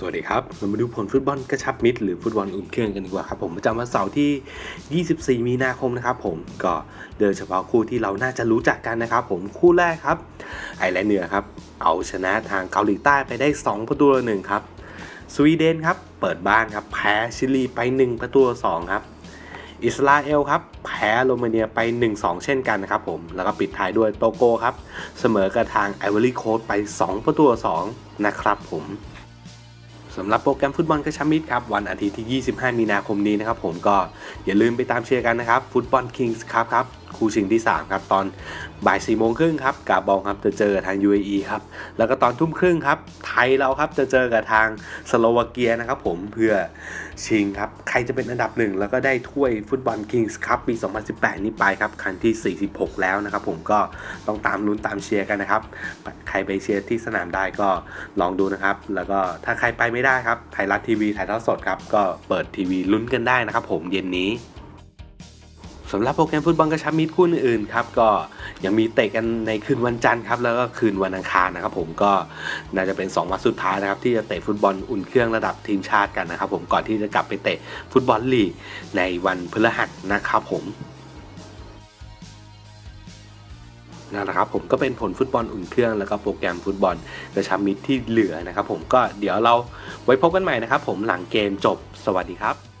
สวัสดีครับ เรามาดูผลฟุตบอลกระชับมิตรหรือฟุตบอลอุ่นเครื่องกันดีกว่าครับผมประจำวันเสาร์ที่ 24 มีนาคมนะครับผมก็โดยเฉพาะคู่ที่เราน่าจะรู้จักกันนะครับผมคู่แรกครับ ไอร์แลนด์เหนือครับ เอาชนะทางเกาหลีใต้ไปได้ 2 ประตูต่อหนึ่งครับ สวีเดนครับ เปิดบ้านครับ แพ้ชิลีไป 1 ประตูต่อสองครับ อิสราเอลครับ แพ้โรมาเนียไป 1-2 เช่นกันนะครับผมแล้วก็ปิดท้ายด้วยโตโกครับ เสมอกับทางไอวอรี่โคสไป 2 ประตูต่อ2นะครับผม สำหรับโปรแกรมฟุตบอลกระชับมิตรครับ วันอาทิตย์ที่ 25 มีนาคมนี้นะครับผมก็อย่าลืมไปตามเชียร์กันนะครับ ฟุตบอลคิงส์ครับครับ คู่ชิงที่ 3 ครับ ตอนบ่าย4โมงครึ่งครับกาบองครับจะเจอกับทาง UAE ครับ แล้วก็ตอนทุ่มครึ่งครับ ไทยเราครับจะเจอกับทางสโลวาเกียนะครับผมเพื่อชิงครับ ใครจะเป็นอันดับหนึ่งแล้วก็ได้ถ้วยฟุตบอลคิงส์ครับปี 2018 นี้ไปครับครั้งที่ 46 แล้วนะครับผมก็ต้องตามลุ้นตามเชียร์กันนะครับ ใครไปเชียร์ที่สนามได้ก็ลองดูนะครับ แล้วก็ถ้าใครไปไม่ได้ครับไทยรัฐทีวีถ่ายทอดสดครับก็เปิดทีวีลุ้นกันได้นะครับ ผมเย็นนี้สำหรับโปรแกรมฟุตบอลกระชับมิตรคู่อื่นๆครับก็ยังมีเตะกันในคืนวันจันทร์ครับแล้วก็คืนวันอังคารนะครับ ผมก็น่าจะเป็น 2 วันสุดท้ายนะครับ ที่จะเตะฟุตบอลอุ่นเครื่องระดับทีมชาติกันนะครับ ผมก่อนที่จะกลับไปเตะฟุตบอลลีกในวันพฤหัสนะครับ ผม นั่นแหละครับผมก็เป็นผลฟุตบอลอุ่นเครื่องแล้วก็โปรแกรมฟุตบอลกระชับมิตรที่เหลือนะครับผมก็เดี๋ยวเราไว้พบกันใหม่นะครับผมหลังเกมจบสวัสดีครับ